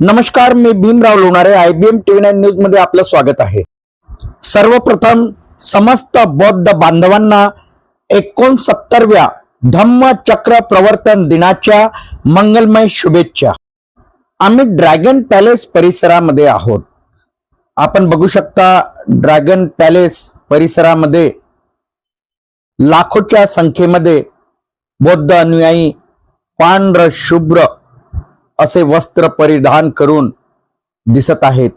नमस्कार मी Bhimrao Lonare IBM TV nine न्यूजमध्ये आपलं स्वागत आहे. सर्वप्रथम समस्त बौद्ध बांधवांना एकोणसत्तरव्या धम्मचक्र प्रवर्तन दिनाच्या मंगलमय शुभेच्छा. आम्ही ड्रॅगन पॅलेस परिसरामध्ये आहोत. आपण बघू शकता ड्रॅगन पॅलेस परिसरामध्ये लाखोच्या संख्येमध्ये बौद्ध अनुयायी पांढर शुभ्र असे वस्त्र परिधान करून दिसत आहेत.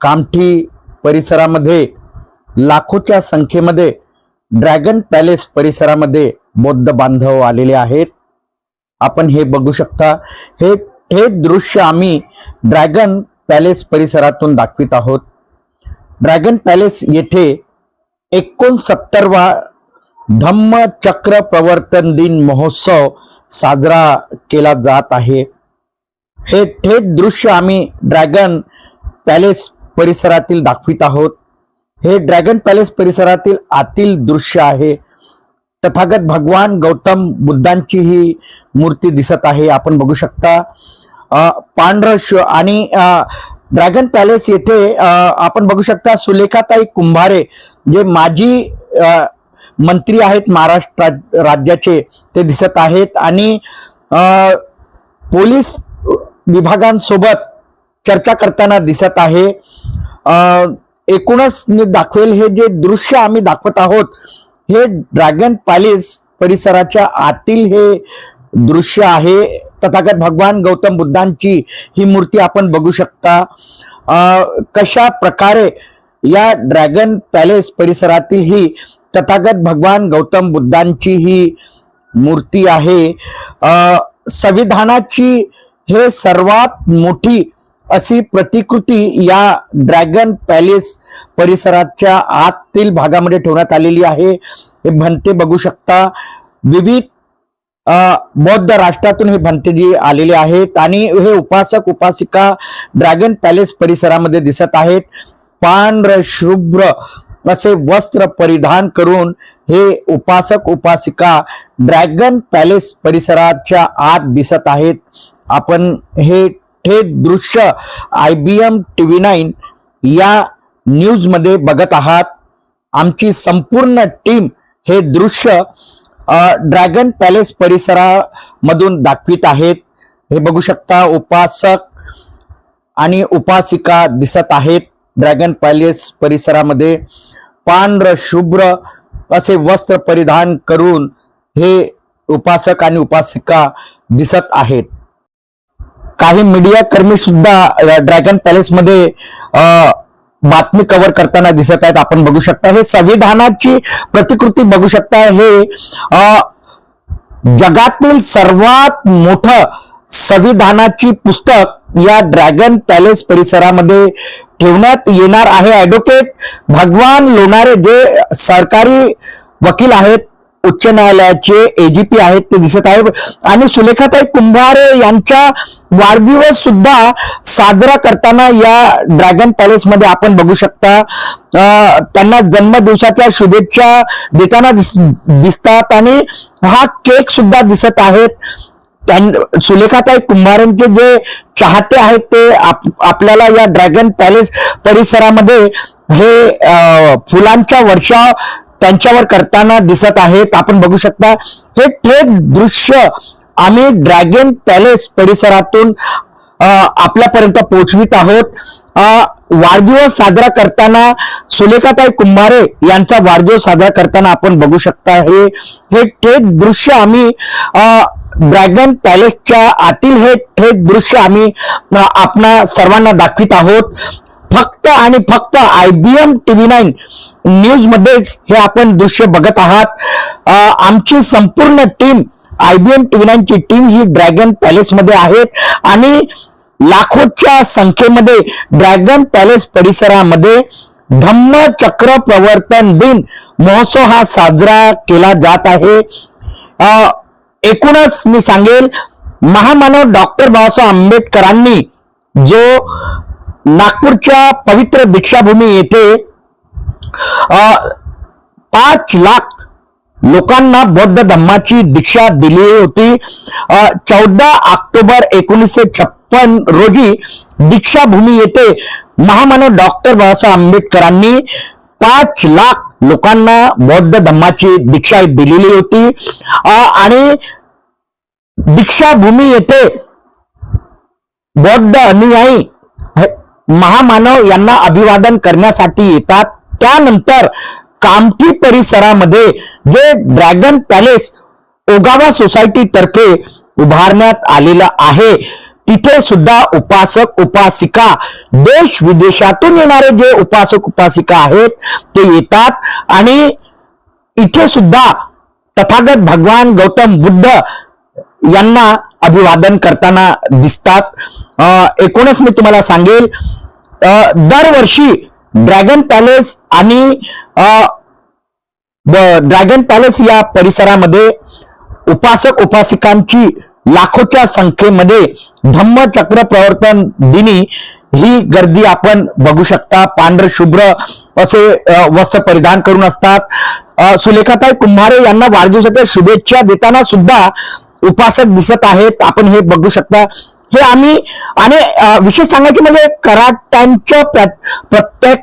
कामठी परिसरामध्ये लाखोच्या संख्येमध्ये ड्रॅगन पॅलेस परिसरामध्ये बौद्ध बांधव आलेले आहेत. आपण हे बघू शकता. हे हे दृश्य आम्ही ड्रॅगन पॅलेस परिसरातून दाखवित आहोत. ड्रॅगन पॅलेस येथे एकोणसत्तरवा धम्मचक्र प्रवर्तन दिन महोत्सव साजरा केला जात आहे. हे थेट दृश्य आम्ही ड्रॅगन पॅलेस परिसरातील दाखवित आहोत. हे ड्रॅगन पॅलेस परिसरातील आतील दृश्य आहे. तथागत भगवान गौतम बुद्धांची ही मूर्ती दिसत आहे. आपण बघू शकता पांढरश आणि ड्रॅगन पॅलेस येथे आपण बघू शकता सुलेखाताई कुंभारे जे माजी मंत्री आहेत महाराष्ट्र राज- राज्याचे ते दिसत आहेत. आणि पोलीस विभागांसोबत चर्चा करताना दिसत आहे. एकूणच मी दाखवेल हे जे दृश्य आम्ही दाखवत आहोत हे ड्रॅगन पॅलेस परिसराच्या आतील हे दृश्य आहे. तथागत भगवान गौतम बुद्धांची ही मूर्ती आपण बघू शकता. कशा प्रकारे या ड्रॅगन पॅलेस परिसरातील ही तथागत भगवान गौतम बुद्धांची ही मूर्ती आहे. संविधानाची हे सर्वात मोठी अशी प्रतिकृती या ड्रॅगन पॅलेस परिसराच्या आतील भागामध्ये ठेवण्यात आलेली आहे. हे भंते बघू शकता. विविध बौद्ध राष्ट्रातून हे भंतेजी आलेले आहेत आणि हे उपासक उपासिका ड्रॅगन पॅलेस परिसरामध्ये दिसत आहेत. पांढर शुभ्र असे वस्त्र परिधान करून हे उपासक उपासिका ड्रॅगन पॅलेस परिसराच्या आत दिसत आहेत. आपण हे हे दृश्य I B M T V nine या न्यूजमध्ये बघत आहात. आमची संपूर्ण टीम हे दृश्य ड्रॅगन पॅलेस परिसरामधून दाखवित आहेत. हे बघू शकता उपासक आणि उपासिका दिसत आहेत. ड्रॅगन पॅलेस परिसरामध्ये पांढर शुभ्र असे वस्त्र परिधान करून हे उपासक आणि उपासिका दिसत आहेत. काही मीडिया कर्मी सुद्धा ड्रॅगन पॅलेसमध्ये बातमी कव्हर करताना दिसत आहेत. आपण बघू शकता हे संविधानाची प्रतिकृती बघू शकता. हे जगातील सर्वात मोठं संविधानाची पुस्तक या ड्रॅगन पॅलेस परिसरामध्ये ठेवण्यात येणार आहे. ॲडव्होकेट भगवान लोणारे जे सरकारी वकील आहेत उच्च न्यायालयाचे एजीपी आहेत ते दिसत आहेत. आणि सुलेखाताई कुंभारे यांचा वाढदिवस सुद्धा साजरा करताना या ड्रॅगन पॅलेस मध्ये आपण बघू शकता. त्यांना जन्मदिवसाच्या शुभेच्छा देताना दिस- दिसतात आणि हा केक सुद्धा दिसत आहेत. सुलेखाताई कुंभारांचे जे चाहते आहेत ते आप- आपल्याला या ड्रॅगन पॅलेस परिसरामध्ये हे फुलांच्या वर्षाव त्यांच्यावर करताना दिसत आहेत. आपण बघू शकता हे थेट दृश्य आम्ही ड्रॅगन पॅलेस परिसरातून आपल्यापर्यंत पोहोचवित आहोत. वाढदिवस साजरा करताना सुलेखाताई कुंभारे यांचा वाढदिवस साजरा करताना आपण बघू शकता हे हे थेट दृश्य आम्ही ड्रॅगन पॅलेसच्या आतील हे थेट दृश्य आम्ही आपणा सर्वांना दाखवित आहोत. फक्त आणि फक्त I B M TV nine news मध्येच हे आपण दृश्य बघत आहात. आमची संपूर्ण team I B M TV नाईनची team ही ड्रॅगन पॅलेसमध्ये आहे आहेत आणि लाखोच्या संख्येमध्ये ड्रॅगन पॅलेस परिसरामध्ये धम्मचक्र प्रवर्तन दिन महोत्सव हा साजरा केला जात आहे. एकूणच मी सांगेल महामानव डॉक्टर बाबासाहेब आंबेडकरांनी जो नागपूरच्या पवित्र दीक्षाभूमी येथे पाच लाख लोकांना बौद्ध धम्माची दीक्षा दिली होती. चौदा ऑक्टोबर एकोणीसशे छप्पन रोजी दीक्षाभूमी येथे महामानव डॉक्टर बाबासाहेब आंबेडकरांनी पाच लाख लोकांना बौद्ध धम्माची दीक्षा दिलेली होती. आणि दीक्षाभूमी येथे बौद्ध अनुयायी महामानव यांना अभिवादन करण्यासाठी येतात. त्यानंतर कामठी परिसरामध्ये जे ड्रॅगन पॅलेस ओगावा सोसायटी तर्फे उभारण्यात आलेलं आहे तिथे सुद्धा उपासक उपासिका देश विदेशातून येणारे जे उपासक उपासिका आहेत ते येतात. आणि इथे सुद्धा तथागत भगवान गौतम बुद्ध यांना अभिवादन करताना दिसतात. एकूणच मी तुम्हाला सांगेल दरवर्षी ड्रॅगन पॅलेस आणि ब- ड्रॅगन पॅलेस या परिसरामध्ये उपासक उपासिकांची लाखोच्या संख्येमध्ये धम्मचक्र प्रवर्तन दिनी ही गर्दी आपण बघू शकता. पांढर शुभ्र असे वस्त्र परिधान करून असतात. सुलेखाताई कुंभारे यांना वाढदिवसाच्या शुभेच्छा देताना सुद्धा उपासक दिसत आहेत. आपण हे बघू शकता. हे आम्ही आणि विशेष सांगायचे म्हणजे कराट्यांच्या प्र-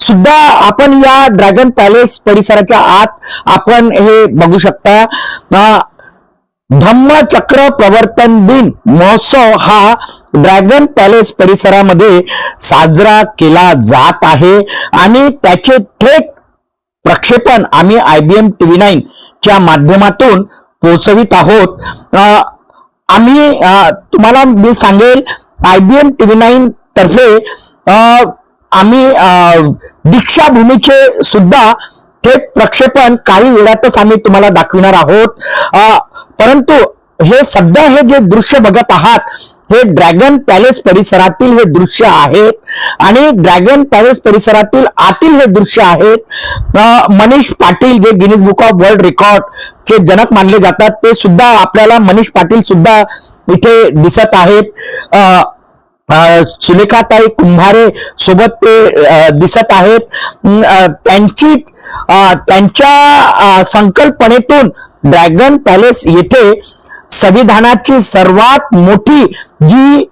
सुद्धा आपण या ड्रॅगन पॅलेस परिसराच्या आत आपण हे बघू शकता. धम्मचक्र प्रवर्तन दिन महोत्सव हा ड्रॅगन पॅलेस परिसरामध्ये साजरा केला जात आहे. आणि त्याचे थेट प्रक्षेपण आम्ही I B M TV nine च्या माध्यमातून पोहोचवित आहोत. आम्ही तुम्हाला मी सांगेल I B M T TV nine तर्फे आम्ही दीक्षाभूमीचे सुद्धा थेट प्रक्षेपण काही वेळातच आम्ही तुम्हाला दाखविणार आहोत. परंतु हे सध्या हे जे दृश्य बघत आहात हे ड्रॅगन पॅलेस परिसरातील हे दृश्य आहेत आणि ड्रॅगन पॅलेस परिसरातील आतील हे दृश्य आहेत मनीष पाटील जे Guinness book of world record चे जनक मानले जातात ते सुद्धा आपल्याला मनीष पाटील सुद्धा इथे दिसत आहेत. सुलेखाताई कुंभारे सोबत ते दिसत आहेत. त्यांची त्यांच्या संकल्पनेतून ड्रॅगन पॅलेस येथे संविधानाची सर्वात मोठी जी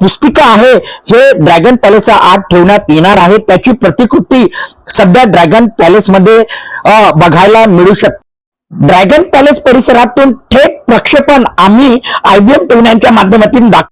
पुस्तिका आहे हे ड्रॅगन पॅलेसच्या आत ठेवण्यात येणार आहे. त्याची प्रतिकृती सध्या ड्रॅगन पॅलेसमध्ये बघायला मिळू शकते ड्रॅगन पॅलेस परिसरातून थेट प्रक्षेपण आम्ही आयबीएम टेवण्यांच्या माध्यमातून दाखव